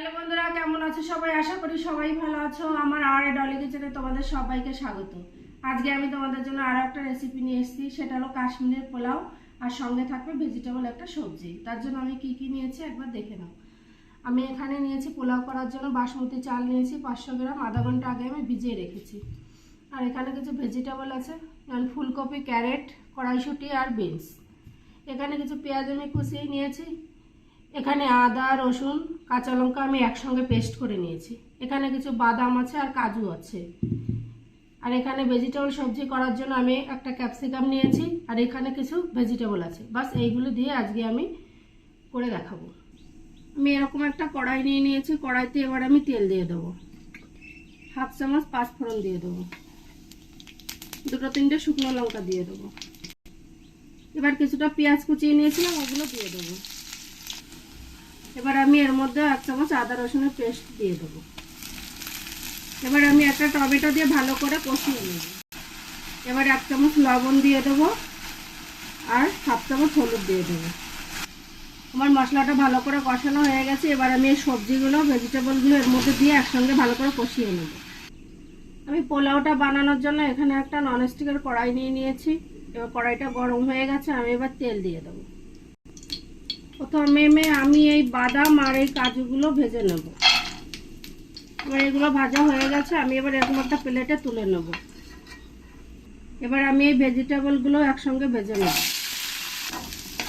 Hello বন্ধুরা, কেমন আছো সবাই? আশা করি সবাই ভালো আছো। আমার আর ডলি কিচেনে তোমাদের সবাইকে স্বাগত। আজকে আমি তোমাদের জন্য আরও একটা রেসিপি নিয়ে এসেছি, সেটা হলো কাশ্মীরের পোলাও আর সঙ্গে থাকবে ভেজিটেবল একটা সবজি। তার জন্য আমি কি কি নিয়েছি একবার দেখে নাও। আমি এখানে নিয়েছি পোলাও করার জন্য বাসমতি চাল নিয়েছি, পাঁচশো গ্রাম, আধা ঘণ্টা আগে আমি ভিজিয়ে রেখেছি। আর এখানে কিছু ভেজিটেবল আছে, যেমন ফুলকপি, ক্যারেট, কড়াইশুঁটি আর বিনস। এখানে কিছু পেঁয়াজ আমি কুচিয়ে নিয়েছি এখানে আদা, রসুন, কাঁচা লঙ্কা আমি একসঙ্গে পেস্ট করে নিয়েছি। এখানে কিছু বাদাম আছে আর কাজু আছে। আর এখানে ভেজিটেবল সবজি করার জন্য আমি একটা ক্যাপসিকাম নিয়েছি আর এখানে কিছু ভেজিটেবল আছে। বাস এইগুলো দিয়ে আজকে আমি করে দেখাবো। আমি এরকম একটা কড়াই নিয়ে নিয়েছি। কড়াইতে এবার আমি তেল দিয়ে দেবো। হাফ চামচ পাঁচফোড়ন দিয়ে দেবো। দুটো তিনটে শুকনো লঙ্কা দিয়ে দেবো। এবার কিছুটা পেঁয়াজ কুচিয়ে নিয়েছিলাম, ওগুলো দিয়ে দেবো। এবার আমি এর মধ্যে এক চামচ আদা রসুনের পেস্ট দিয়ে দেবো। এবার আমি একটা টমেটো দিয়ে ভালো করে কষিয়ে নেব। এবার এক চামচ লবণ দিয়ে দেবো আর সাত চামচ হলুদ দিয়ে দেবো। আমার মশলাটা ভালো করে কষানো হয়ে গেছে, এবার আমি এই সবজিগুলো, ভেজিটেবলগুলো এর মধ্যে দিয়ে একসঙ্গে ভালো করে কষিয়ে নেব। আমি পোলাওটা বানানোর জন্য এখানে একটা ননস্টিকের কড়াই নিয়ে নিয়েছি। এবার কড়াইটা গরম হয়ে গেছে, আমি এবার তেল দিয়ে দেবো। প্রথমে আমি এই বাদাম আর এই কাজুগুলো ভেজে নেব। এবার এগুলো ভাজা হয়ে গেছে, আমি এবার এরকম একটা প্লেটে তুলে নেব। এবার আমি এই ভেজিটেবলগুলো একসঙ্গে ভেজে নেব।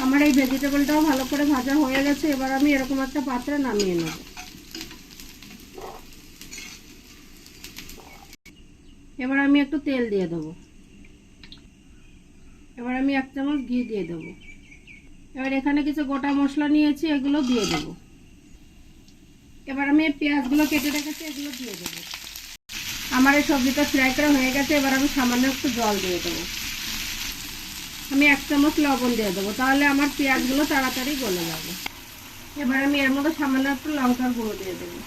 আমার এই ভেজিটেবলটাও ভালো করে ভাজা হয়ে গেছে, এবার আমি এরকম একটা পাত্রে নামিয়ে নেব। এবার আমি একটু তেল দিয়ে দেবো। এবার আমি এক চামচ ঘি দিয়ে দেবো। এবার এখানে কিছু গোটা মশলা নিয়েছি, এগুলো দিয়ে দেব। এবার আমি পেঁয়াজগুলো কেটে রেখেছি, এগুলো দিয়ে দেবো। আমার এই সবজিটা ফ্রাই করা হয়ে গেছে, এবার আমি সামান্য একটু জল দিয়ে দেবো। আমি এক চামচ লবণ দিয়ে দেবো, তাহলে আমার পেঁয়াজগুলো তাড়াতাড়ি গলে যাবে। এবার আমি এর মধ্যে সামান্য একটু লঙ্কার গুঁড়ো দিয়ে দেবো।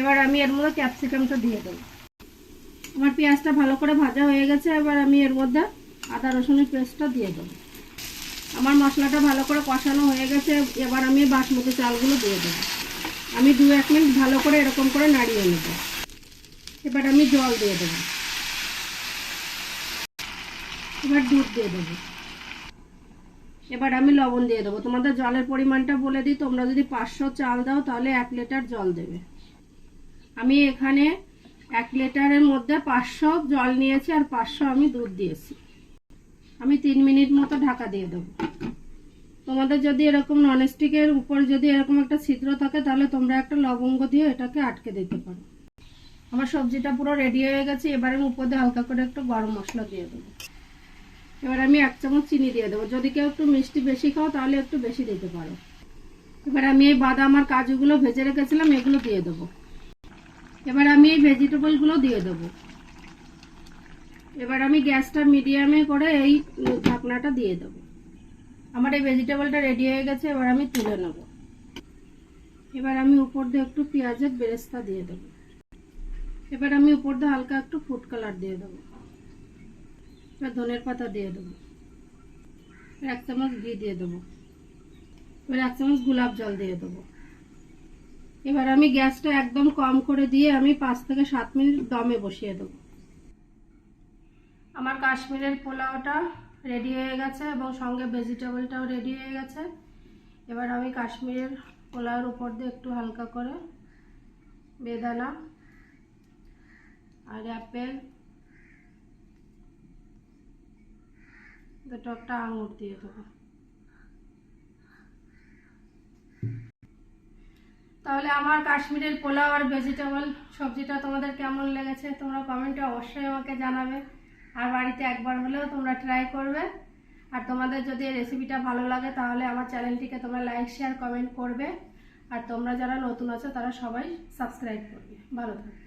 এবার আমি এর মধ্যে ক্যাপসিকামটা দিয়ে দেবো। আমার পেঁয়াজটা ভালো করে ভাজা হয়ে গেছে, এবার আমি এর মধ্যে আদা রসুনের পেস্টটা দিয়ে দেবো। আমার মশলাটা ভালো করে কষানো হয়ে গেছে, এবার আমি বাসমতি চালগুলো দিয়ে দেবো। আমি দু এক মিনিট ভালো করে এরকম করে নাড়িয়ে নেব। এবার আমি জল দিয়ে দেবো। এবার দুধ দিয়ে দেবো। এবার আমি লবণ দিয়ে দেবো। তোমাদের জলের পরিমাণটা বলে দিই, তোমরা যদি পাঁচশো চাল দাও, তাহলে এক লিটার জল দেবে। আমি এখানে এক লিটারের মধ্যে পাঁচশো জল নিয়েছি আর পাঁচশো আমি দুধ দিয়েছি। আমি তিন মিনিট মতো ঢাকা দিয়ে দেবো। তোমাদের যদি এরকম ননস্টিকের উপর যদি এরকম একটা ছিদ্র থাকে, তাহলে তোমরা একটা লবঙ্গ দিয়ে এটাকে আটকে দিতে পারো। আমার সবজিটা পুরো রেডি হয়ে গেছে, এবার আমি উপর দিয়ে হালকা করে একটু গরম মশলা দিয়ে দেবো। এবার আমি এক চামচ চিনি দিয়ে দেবো। যদি কেউ একটু মিষ্টি বেশি খাও, তাহলে একটু বেশি দিতে পারো। এবার আমি এই বাদাম আর কাজুগুলো ভেজে রেখেছিলাম, এগুলো দিয়ে দেবো। এবার আমি এই ভেজিটেবলগুলো দিয়ে দেবো। এবার আমি গ্যাসটা মিডিয়ামে করে এই ঢাকনাটা দিয়ে দেবো। আমার এই ভেজিটেবলটা রেডি হয়ে গেছে, এবার আমি তুলে নেব। এবার আমি উপর দিয়ে একটু পেঁয়াজের বেরেস্তা দিয়ে দেবো। এবার আমি উপর দিয়ে হালকা একটু ফুড কালার দিয়ে দেবো। এবার ধনের পাতা দিয়ে দেবো। এক চামচ ঘি দিয়ে দেবো। এবার এক চামচ গোলাপ জল দিয়ে দেবো। এবার আমি গ্যাসটা একদম কম করে দিয়ে আমি পাঁচ থেকে সাত মিনিট দমে বসিয়ে দেবো। আমার কাশ্মীরের পোলাওটা রেডি হয়ে গেছে এবং সঙ্গে ভেজিটেবলটাও রেডি হয়ে গেছে। এবার আমি কাশ্মীরের পোলাওর উপর দিয়ে একটু হালকা করে বেদানা আর অ্যাপেল দুটো একটা আঙুর দিয়ে দেবো। তাহলে আমার কাশ্মীরের পোলাও আর ভেজিটেবল সবজিটা তোমাদের কেমন লেগেছে তোমরা কমেন্টে অবশ্যই আমাকে জানাবে। আর বাড়িতে একবার হলেও তোমরা ট্রাই করবে। আর তোমাদের যদি এই রেসিপিটা ভালো লাগে, তাহলে আমার চ্যানেলটিকে তোমরা লাইক শেয়ার কমেন্ট করবে। আর তোমরা যারা নতুন আছো, তারা সবাই সাবস্ক্রাইব করবে। ভালো থাকবে